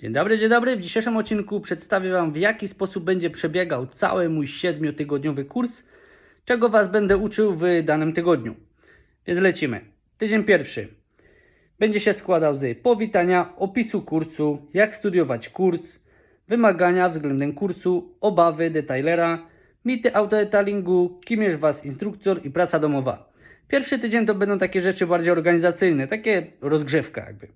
Dzień dobry, dzień dobry. W dzisiejszym odcinku przedstawię Wam, w jaki sposób będzie przebiegał cały mój siedmiotygodniowy kurs, czego Was będę uczył w danym tygodniu. Więc lecimy. Tydzień pierwszy będzie się składał z powitania, opisu kursu, jak studiować kurs, wymagania względem kursu, obawy detailera, mity autodetailingu, kim jest Was instruktor i praca domowa. Pierwszy tydzień to będą takie rzeczy bardziej organizacyjne, takie rozgrzewka jakby.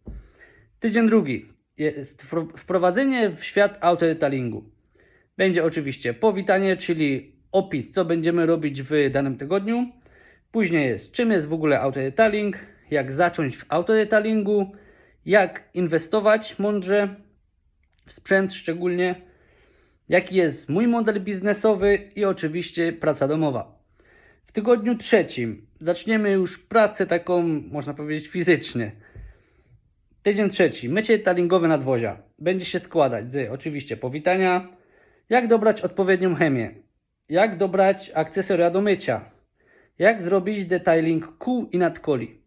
Tydzień drugi jest wpro- wprowadzenie w świat autodetailingu. Będzie oczywiście powitanie, czyli opis, co będziemy robić w danym tygodniu. Później jest, czym jest w ogóle autodetailing, jak zacząć w autodetailingu, jak inwestować mądrze w sprzęt szczególnie, jaki jest mój model biznesowy i oczywiście praca domowa. W tygodniu trzecim zaczniemy już pracę taką, można powiedzieć, fizycznie. Tydzień trzeci, mycie talingowe nadwozia. Będzie się składać z oczywiście powitania, jak dobrać odpowiednią chemię, jak dobrać akcesoria do mycia, jak zrobić detailing kół i nadkoli,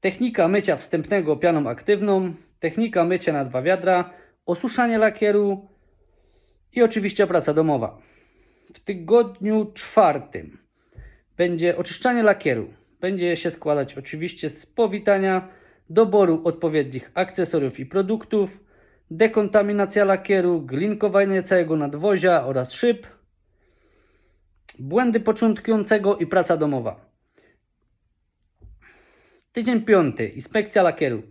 technika mycia wstępnego pianą aktywną, technika mycia na dwa wiadra, osuszanie lakieru. I oczywiście praca domowa. W tygodniu czwartym będzie oczyszczanie lakieru. Będzie się składać oczywiście z powitania, doboru odpowiednich akcesoriów i produktów, dekontaminacja lakieru, glinkowanie całego nadwozia oraz szyb, błędy początkującego i praca domowa. Tydzień piąty, inspekcja lakieru.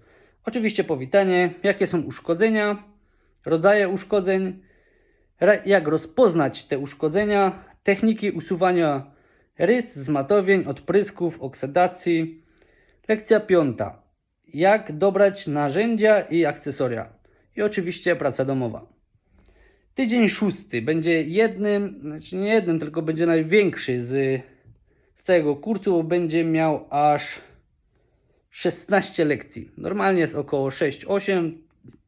Oczywiście powitanie, jakie są uszkodzenia, rodzaje uszkodzeń, jak rozpoznać te uszkodzenia, techniki usuwania rys, zmatowień, odprysków, oksydacji. Lekcja piąta. Jak dobrać narzędzia i akcesoria. I oczywiście praca domowa. Tydzień szósty będzie jednym, znaczy nie jednym, tylko będzie największy z, z całego kursu, bo będzie miał aż 16 lekcji. Normalnie jest około 6-8.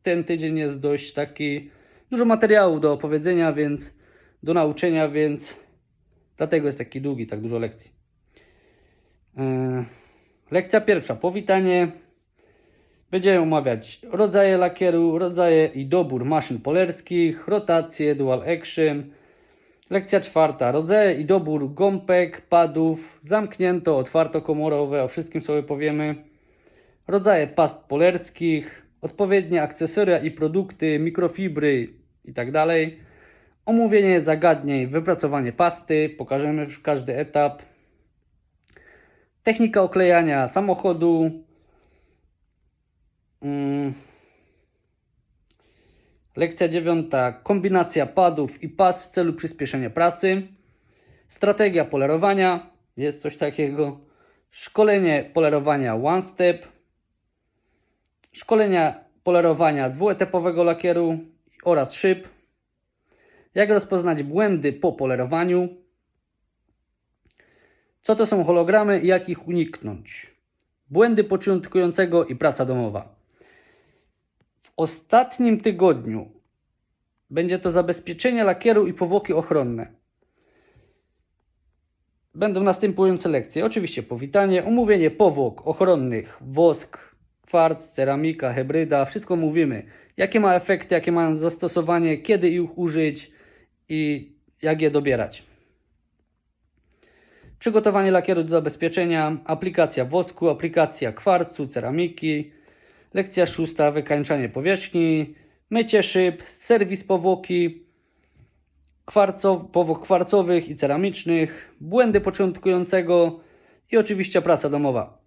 Ten tydzień jest dość taki dużo materiału do opowiedzenia, więc do nauczenia, więc dlatego jest taki długi, tak dużo lekcji. Yy, Lekcja pierwsza, powitanie. Będziemy omawiać rodzaje lakieru, rodzaje i dobór maszyn polerskich, rotację, dual action. Lekcja czwarta, rodzaje i dobór gąbek, padów, zamknięto, otwarto komorowe, o wszystkim sobie powiemy. Rodzaje past polerskich, odpowiednie akcesoria i produkty, mikrofibry itd. Omówienie zagadnień, wypracowanie pasty, pokażemy każdy etap. Technika oklejania samochodu. Mm. Lekcja dziewiąta. Kombinacja padów i pas w celu przyspieszenia pracy. Strategia polerowania. Jest coś takiego. Szkolenie polerowania one step. Szkolenia polerowania dwuetapowego lakieru oraz szyb. Jak rozpoznać błędy po polerowaniu. Co to są hologramy i jak ich uniknąć? Błędy początkującego i praca domowa. Ostatnim tygodniu będzie to zabezpieczenie lakieru i powłoki ochronne. Będą następujące lekcje. Oczywiście powitanie, omówienie powłok ochronnych, wosk, kwarc, ceramika, hybryda, wszystko mówimy. Jakie ma efekty, jakie mają zastosowanie, kiedy ich użyć i jak je dobierać. Przygotowanie lakieru do zabezpieczenia, aplikacja wosku, aplikacja kwarcu, ceramiki, lekcja szósta, wykańczanie powierzchni, mycie szyb, serwis powłoki, kwarcow, powłok kwarcowych i ceramicznych, błędy początkującego i oczywiście praca domowa.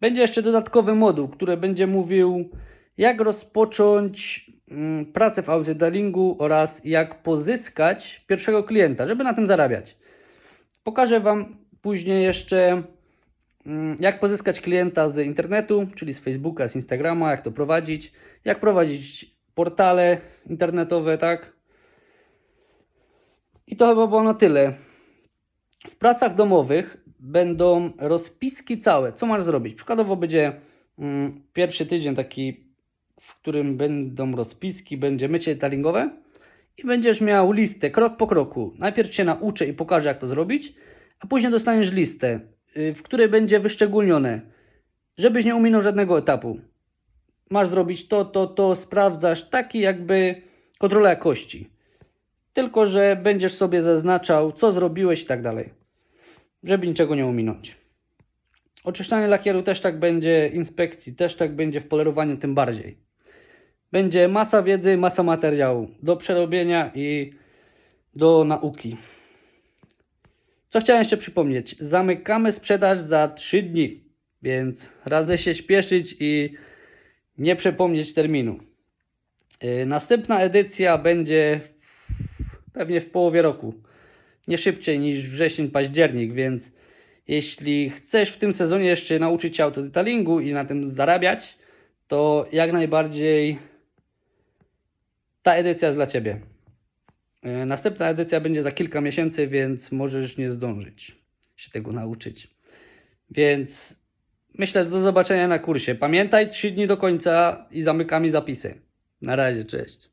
Będzie jeszcze dodatkowy moduł, który będzie mówił, jak rozpocząć mm, pracę w autodetailingu oraz jak pozyskać pierwszego klienta, żeby na tym zarabiać. Pokażę Wam później jeszcze, jak pozyskać klienta z internetu, czyli z Facebooka, z Instagrama, jak to prowadzić, jak prowadzić portale internetowe, tak? I to chyba było na tyle. W pracach domowych będą rozpiski całe, co masz zrobić. Przykładowo będzie mm, pierwszy tydzień taki, w którym będą rozpiski, będzie mycie detailingowe i będziesz miał listę krok po kroku. Najpierw Cię nauczę i pokażę, jak to zrobić, a później dostaniesz listę, w której będzie wyszczególnione, żebyś nie ominął żadnego etapu. masz zrobić to, to, to, sprawdzasz, taki jakby kontrola jakości. Tylko, że będziesz sobie zaznaczał, co zrobiłeś i tak dalej, żeby niczego nie ominąć. Oczyszczanie lakieru też tak będzie, inspekcji też tak będzie, w polerowaniu tym bardziej. Będzie masa wiedzy, masa materiału do przerobienia i do nauki. Co chciałem jeszcze przypomnieć? Zamykamy sprzedaż za 3 dni, więc radzę się śpieszyć i nie przepomnieć terminu. Yy, Następna edycja będzie pewnie w połowie roku. Nie szybciej niż wrzesień, październik, więc jeśli chcesz w tym sezonie jeszcze nauczyć się autodetalingu i na tym zarabiać, to jak najbardziej ta edycja jest dla Ciebie. E, Następna edycja będzie za kilka miesięcy, więc możesz nie zdążyć się tego nauczyć. Więc myślę, do zobaczenia na kursie. Pamiętaj, 3 dni do końca i zamykamy zapisy. Na razie, cześć.